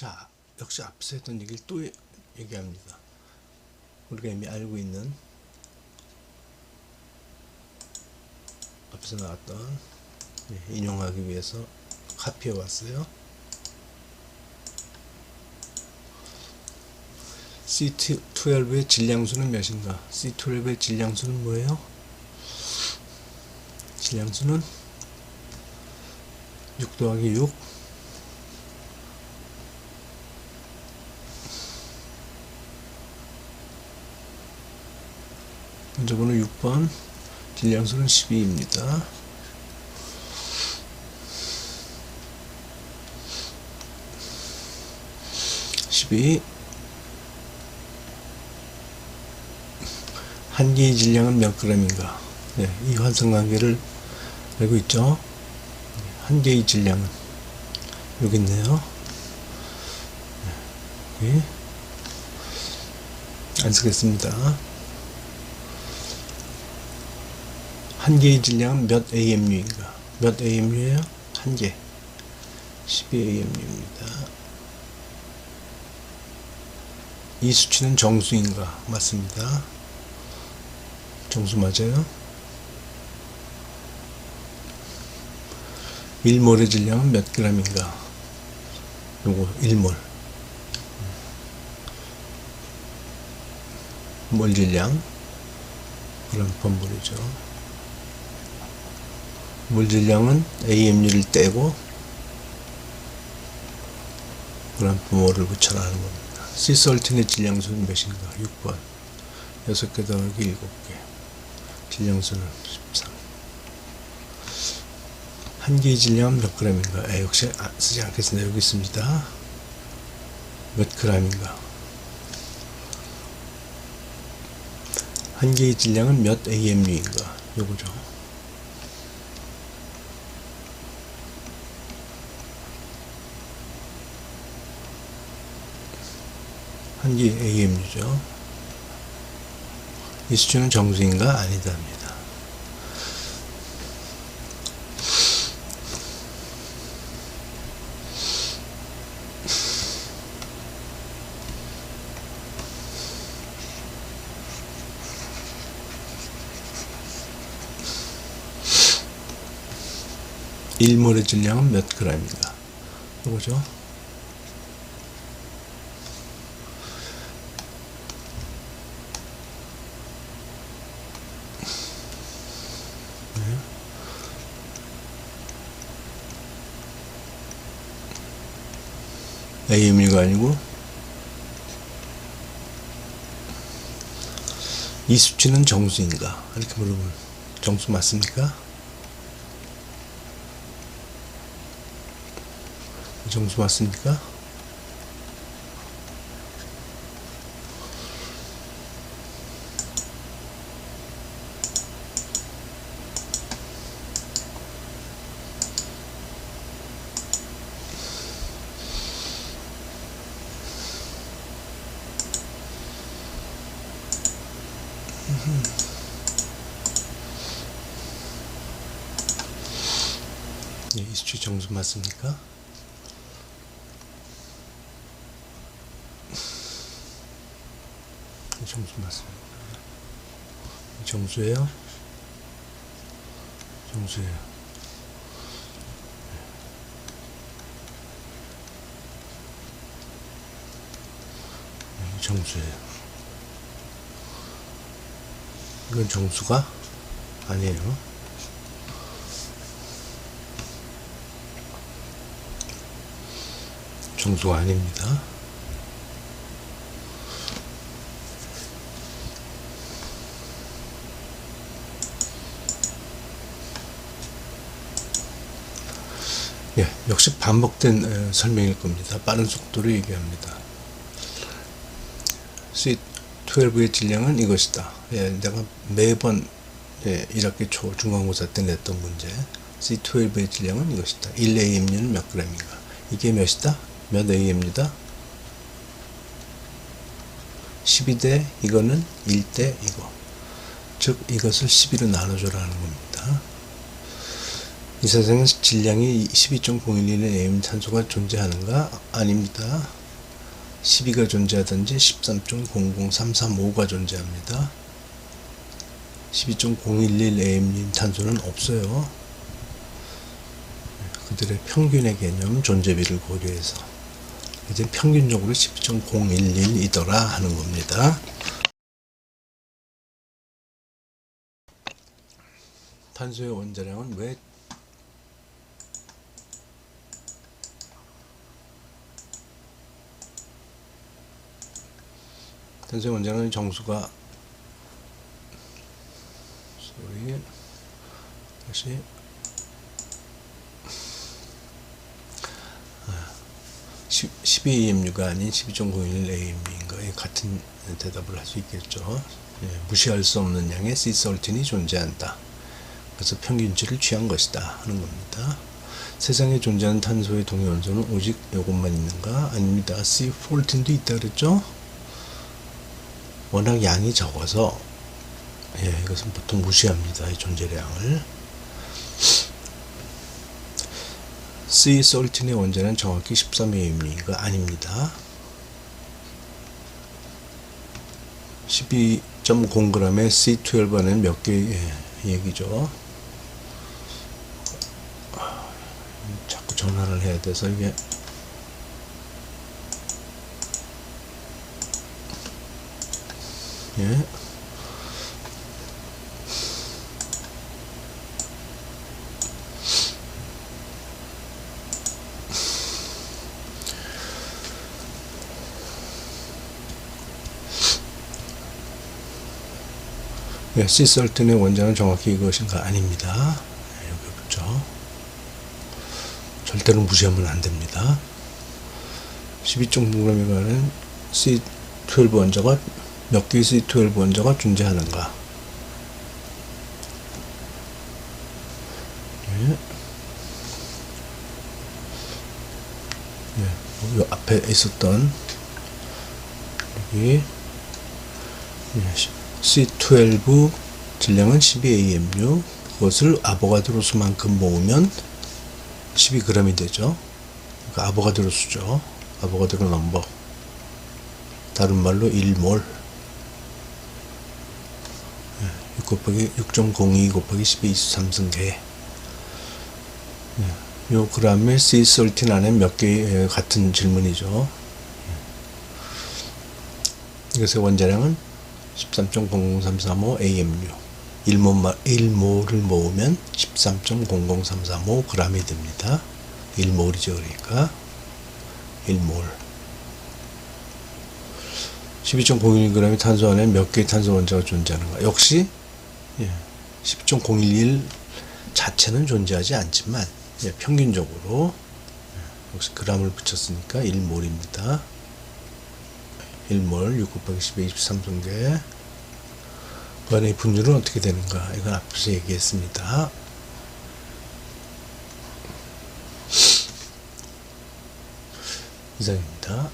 자, 역시 앞서 했던 얘기를 또 얘기합니다. 우리가 이미 알고 있는 앞서 나왔던 예, 인용하기 위해서 카피해 왔어요. C12의 질량수는 몇인가? C12의 질량수는 뭐예요? 질량수는 6 더하기 6 문제 번호 6번 질량수는 12입니다. 십이 한 개의 질량은 몇 g인가? 네, 이 환승관계를 알고 있죠? 한 개의 질량은 여기 있네요. 네. 안 쓰겠습니다. 한 개의 질량은 몇 AMU인가? 몇 AMU예요? 한 개. 12AMU입니다. 이 수치는 정수인가? 맞습니다. 정수 맞아요? 1몰의 질량은 몇 g인가? 요거 1몰. 몰 질량. 그럼 번분이죠. 물 질량은 AMU를 떼고 그램프 몰을 붙여라 하는 겁니다. 시설틴의 질량수는 몇인가? 6번. 6개 더하기 7개. 질량수는 13. 한 개의 질량은 몇 g인가? 아, 역시 아, 쓰지 않겠습니다. 여기 있습니다. 몇 g인가? 한 개의 질량은 몇 AMU인가? 요거죠. 한개 AMU죠. 이 수준은 정수인가? 아니다입니다. 일몰의 질량은 몇 g인가? 이거죠. AMU가 아니고 이 수치는 정수인가? 이렇게 물어보면 정수 맞습니까? 정수 맞습니까? 예, 이 수치 정수 맞습니까? 이 정수 맞습니다. 이 정수예요? 정수예요. 네, 이 정수예요. 이건 정수가 아니에요. 정수가 아닙니다. 예, 역시 반복된 에, 설명일 겁니다. 빠른 속도로 얘기합니다. C12의 질량은 이것이다. 예, 내가 매번 예, 1학기 초 중간고사 때 냈던 문제. C12의 질량은 이것이다. 1AMU는 몇 g인가? 이게 몇이다? 몇 AMU다? 12대 이거는 1대 이거. 즉 이것을 12로 나눠줘라 하는 겁니다. 이 세상에 질량이 12.011의 AM 탄소가 존재하는가? 아닙니다. 12가 존재하든지 13.00335가 존재합니다. 12.011 AM 탄소는 없어요. 그들의 평균의 개념, 존재비를 고려해서 이제 평균적으로 10.011이더라 하는 겁니다. 탄소의 원자량은 왜 탄소의 원자량은 정수가 sorry 다시 12AMU가 아닌 12.011AMU인가 같은 대답을 할 수 있겠죠. 예, 무시할 수 없는 양의 C설틴이 존재한다. 그래서 평균치를 취한 것이다 하는 겁니다. 세상에 존재하는 탄소의 동위원소는 오직 이것만 있는가? 아닙니다. C14도 있다 그랬죠? 워낙 양이 적어서 예, 이것은 보통 무시합니다. 이 존재량을. C 솔틴의 원자는 정확히 13AM이가 아닙니다. 12.0g의 C12는 몇 개의 얘기죠. 자꾸 전화를 해야 돼서 이게 예. 예, 시설튼의 원자는 정확히 이것인가 아닙니다. 예, 여기 붙죠. 절대로 무시하면 안 됩니다. 12.9g에 관한 C12 원자가 몇 개의 C12 원자가 존재하는가? 예. 예, 요 앞에 있었던 여기 예, C12 질량은 12AMU 그것을 아보가드로 수만큼 모으면 12g이 되죠. 그러니까 아보가드로 수죠. 아보가드로 넘버. 다른 말로 1몰. 6 곱하기 6.02 곱하기 12 23승계. 요 그람의 C13 안에 몇개 같은 질문이죠. 이것의 원자량은 13.00335 AMU 1몰, 1몰을 모으면 13.00335 g이 됩니다. 1몰이죠 그러니까 1몰 12.011g의 탄소 안에 몇 개의 탄소 원자가 존재하는가 역시 예, 10.011 자체는 존재하지 않지만 예, 평균적으로 예, 역시 g을 붙였으니까 1몰입니다. 1몰 6 곱하기 10의 23분계 그 안에 분율은 어떻게 되는가 이건 앞에서 얘기했습니다. 이상입니다